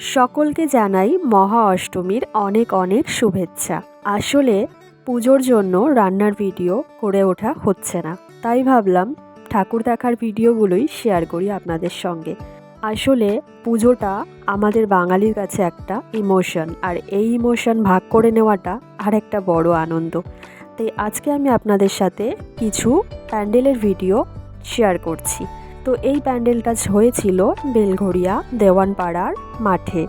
সকলকে জানাই মহা অষ্টমীর অনেক অনেক শুভেচ্ছা। আসলে পুজোর জন্য রান্নার ভিডিও করে ওঠা হচ্ছে না। তাই ভাবলাম ঠাকুর দেখার ভিডিওগুলোই শেয়ার করি আপনাদের সঙ্গে। আসলে পুজোটা আমাদের বাঙালির কাছে একটা ইমোশন আর এই ইমোশন ভাগ করে নেওয়াটা আর একটা বড় আনন্দ। তাই আজকে আমি আপনাদের সাথে কিছু প্যান্ডেলের ভিডিও শেয়ার করছি। তো এই প্যান্ডেলটা হয়েছিল বেলঘড়িয়া দেওয়ানপাড়ার মাঠে।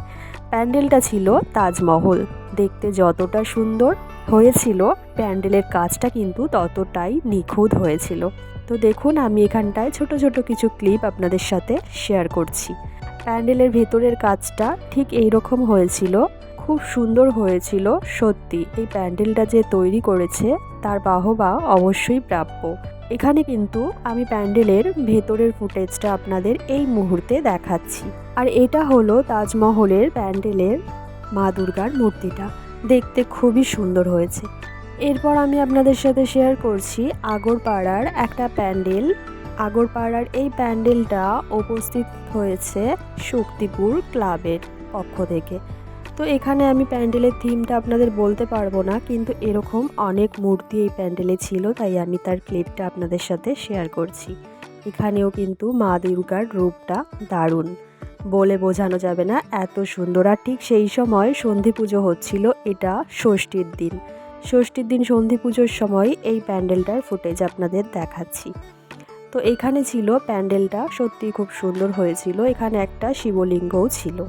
প্যান্ডেলটা ছিল তাজমহল। দেখতে যতটা সুন্দর হয়েছিল, প্যান্ডেলের কাজটা কিন্তু ততটাই নিখুঁত হয়েছিল। তো দেখুন, আমি এখানটায় ছোট ছোট কিছু ক্লিপ আপনাদের সাথে শেয়ার করছি। প্যান্ডেলের ভেতরের কাজটা ঠিক এই রকম হয়েছিল, খুব সুন্দর হয়েছিল, সত্যি। এই প্যান্ডেলটা যে তৈরি করেছে, তার বাহবা অবশ্যই প্রাপ্য। এখানে কিন্তু আমি প্যান্ডেলের ভেতরের ফুটেজটা আপনাদের এই মুহূর্তে দেখাচ্ছি। আর এটা হলো তাজমহলের প্যান্ডেলের মা দুর্গার মূর্তিটা। দেখতে খুবই সুন্দর হয়েছে। এরপর আমি আপনাদের সাথে শেয়ার করছি আগরপাড়ার একটা প্যান্ডেল। আগরপাড়ার এই প্যান্ডেলটা উপস্থিত হয়েছে শক্তিপুর ক্লাবের পক্ষ থেকে। তো এখানে আমি প্যান্ডেলের থিমটা আপনাদের বলতে পারব না, কিন্তু এরকম অনেক মূর্তি এই প্যান্ডেলে ছিল, তাই আমি তার ক্লিপটা আপনাদের সাথে শেয়ার করছি। এখানেও কিন্তু মা দুর্গার রূপটা দারুণ। বলে বোঝানো যাবে না, এত সুন্দর। আর ঠিক সেই সময় সন্ধি পুজো হচ্ছিল, এটা ষষ্ঠীর দিন। ষষ্ঠীর দিন সন্ধি পুজোর সময় এই প্যান্ডেলটার ফুটেজ আপনাদের দেখাচ্ছি। তো এখানে ছিল, প্যান্ডেলটা সত্যি খুব সুন্দর হয়েছিল, এখানে একটা শিবলিঙ্গও ছিল।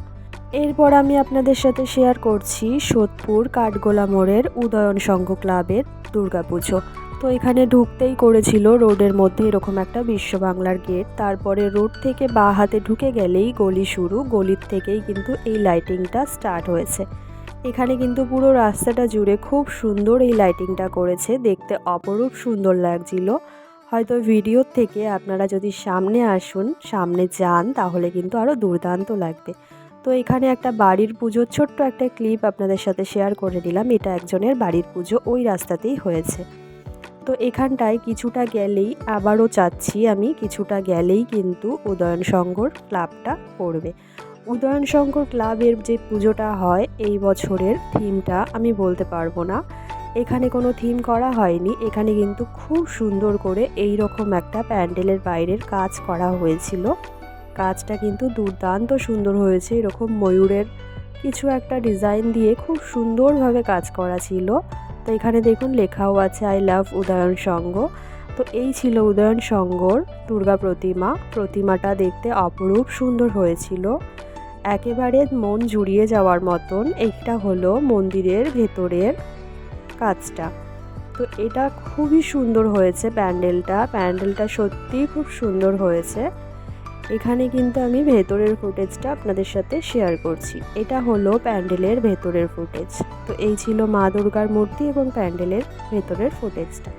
এরপর আমি আপনাদের সাথে শেয়ার করছি সোদপুর কাঠগোলা মোড়ের উদয়ন সংঘ ক্লাবের দুর্গাপুজো। তো এখানে ঢুকতেই করেছিল রোডের মধ্যে এরকম একটা বিশ্ব বাংলার গেট। তারপরে রোড থেকে বা হাতে ঢুকে গেলেই গলি শুরু, গলির থেকেই কিন্তু এই লাইটিংটা স্টার্ট হয়েছে। এখানে কিন্তু পুরো রাস্তাটা জুড়ে খুব সুন্দর এই লাইটিংটা করেছে, দেখতে অপরূপ সুন্দর লাগছিল। হয়তো ভিডিওর থেকে আপনারা যদি সামনে আসুন, সামনে যান, তাহলে কিন্তু আরও দুর্দান্ত লাগবে। তো এখানে একটা বাড়ির পুজোর ছোট্ট একটা ক্লিপ আপনাদের সাথে শেয়ার করে দিলাম। এটা একজনের বাড়ির পুজো, ওই রাস্তাতেই হয়েছে। তো এখানটায় কিছুটা গেলেই আবারও চাচ্ছি আমি, কিছুটা গেলেই কিন্তু উদয়ন সংঘর ক্লাবটা পড়বে উদয়ন সংঘর ক্লাবের যে পুজোটা হয়, এই বছরের থিমটা আমি বলতে পারব না। এখানে কোনো থিম করা হয়নি। এখানে কিন্তু খুব সুন্দর করে এই রকম একটা প্যান্ডেলের বাইরের কাজ করা হয়েছিল। কাজটা কিন্তু দুর্দান্ত সুন্দর হয়েছে। এরকম ময়ূরের কিছু একটা ডিজাইন দিয়ে খুব সুন্দরভাবে কাজ করা ছিল। তো এখানে দেখুন লেখাও আছে, আই লাভ উদয়ন সংঘ তো এই ছিল উদয়ন সংঘর দুর্গা প্রতিমা। প্রতিমাটা দেখতে অপরূপ সুন্দর হয়েছিল। একেবারে মন জুড়িয়ে যাওয়ার মতন এইটা হলো মন্দিরের ভেতরের কাজটা। তো এটা খুবই সুন্দর হয়েছে প্যান্ডেলটা। প্যান্ডেলটা সত্যিই খুব সুন্দর হয়েছে। এখানে কিন্তু আমি ভেতরের ফুটেজটা আপনাদের সাথে শেয়ার করছি। এটা হলো প্যান্ডেলের ভেতরের ফুটেজ। তো এই ছিল মা দুর্গার মূর্তি এবং প্যান্ডেলের ভেতরের ফুটেজটা।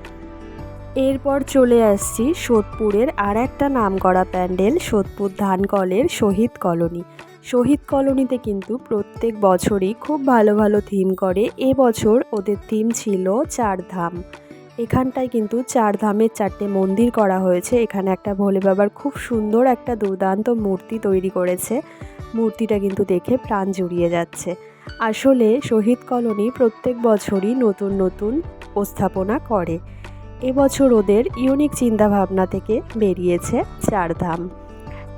এরপর চলে আসছি সোদপুরের আর একটা নাম করা প্যান্ডেল, সোদপুর ধানকলের শহীদ কলোনি। শহীদ কলোনিতে কিন্তু প্রত্যেক বছরই খুব ভালো ভালো থিম করে। এবছর ওদের থিম ছিল চার ধাম। এখানটায় কিন্তু চার ধামের চারটে মন্দির করা হয়েছে। এখানে একটা ভোলে বাবার খুব সুন্দর একটা দুর্দান্ত মূর্তি তৈরি করেছে। মূর্তিটা কিন্তু দেখে প্রাণ জুড়িয়ে যাচ্ছে। আসলে শহীদ কলোনি প্রত্যেক বছরই নতুন নতুন উপস্থাপনা করে। এবছর ওদের ইউনিক চিন্তাভাবনা থেকে বেরিয়েছে চারধাম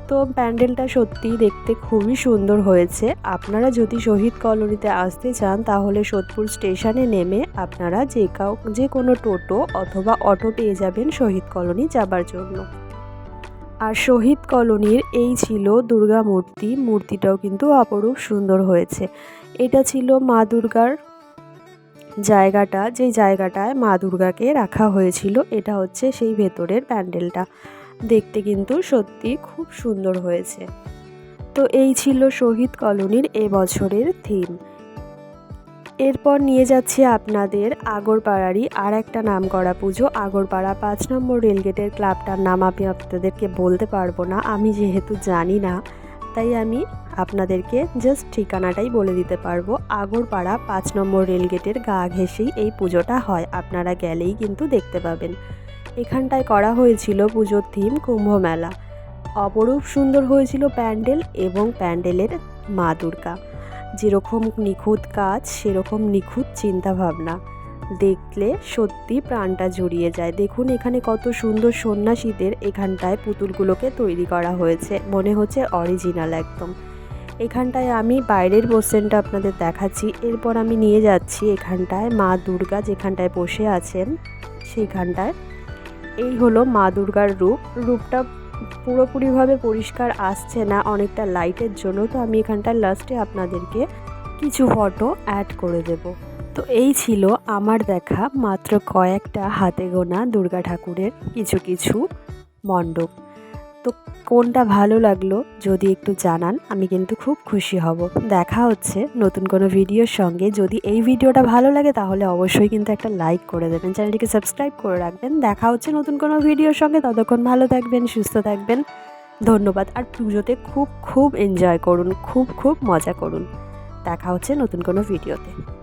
তো প্যান্ডেলটা সত্যিই দেখতে খুবই সুন্দর হয়েছে। আপনারা যদি শহীদ কলোনিতে আসতে চান, তাহলে সোদপুর স্টেশনে নেমে আপনারা যে কাউ, যে কোনো টোটো অথবা অটো পেয়ে যাবেন শহীদ কলোনি যাবার জন্য। আর শহীদ কলোনির এই ছিল দুর্গা মূর্তি। মূর্তিটাও কিন্তু অপরূপ সুন্দর হয়েছে। এটা ছিল মা দুর্গার জায়গাটা। যে জায়গাটায় মা দুর্গাকে রাখা হয়েছিল, এটা হচ্ছে সেই ভেতরের প্যান্ডেলটা। দেখতে কিন্তু সত্যি খুব সুন্দর হয়েছে। তো এই ছিল শহীদ কলোনির এবছরের থিম এরপর নিয়ে যাচ্ছি আপনাদের আগরপাড়ারই আর একটা নাম করা পুজো, আগরপাড়া পাঁচ নম্বর রেলগেটের ক্লাবটার নাম আমি আপনাদেরকে বলতে পারব না, আমি যেহেতু জানি না, তাই আমি আপনাদেরকে জাস্ট ঠিকানাটাই বলে দিতে পারব। আগরপাড়া পাঁচ নম্বর রেলগেটের গা ঘেঁষেই এই পুজোটা হয়, আপনারা গেলেই কিন্তু দেখতে পাবেন। এখানটায় করা হয়েছিল পুজোর থিম কুম্ভ মেলা। অপরূপ সুন্দর হয়েছিল প্যান্ডেল এবং প্যান্ডেলের মা দুর্গা। যেরকম নিখুঁত কাজ, সেরকম নিখুঁত চিন্তাভাবনা। দেখলে সত্যি প্রাণটা জুড়িয়ে যায়। দেখুন এখানে কত সুন্দর সন্ন্যাসীদের এখানটায় পুতুলগুলোকে তৈরি করা হয়েছে। মনে হচ্ছে অরিজিনাল একদম। এখানটায় আমি বাইরের পোর্শনটা আপনাদের দেখাচ্ছি। এরপর আমি নিয়ে যাচ্ছি এখানটায় মা দুর্গা যেখানটায় বসে আছেন সেইখানটায় এই হলো মা দুর্গার রূপ। রূপটা পুরোপুরিভাবে পরিষ্কার আসছে না অনেকটা লাইটের জন্য। তো আমি এখানটার লাস্টে আপনাদেরকে কিছু ফটো অ্যাড করে দেব। তো এই ছিল আমার দেখা মাত্র কয়েকটা হাতে গোনা দুর্গা ঠাকুরের কিছু কিছু মণ্ডপ। কোনটা ভালো লাগল যদি একটু জানান, আমি কিন্তু খুব খুশি হব। দেখা হচ্ছে নতুন কোনো ভিডিওর সঙ্গে। যদি এই ভিডিওটা ভালো লাগে তাহলে অবশ্যই কিন্তু একটা লাইক করে দেবেন, চ্যানেলটিকে সাবস্ক্রাইব করে রাখবেন। দেখা হচ্ছে নতুন কোনো ভিডিওর সঙ্গে। ততক্ষণ ভালো থাকবেন, সুস্থ থাকবেন। ধন্যবাদ। আর পুজোতে খুব খুব এনজয় করুন, খুব খুব মজা করুন। দেখা হচ্ছে নতুন কোনো ভিডিওতে।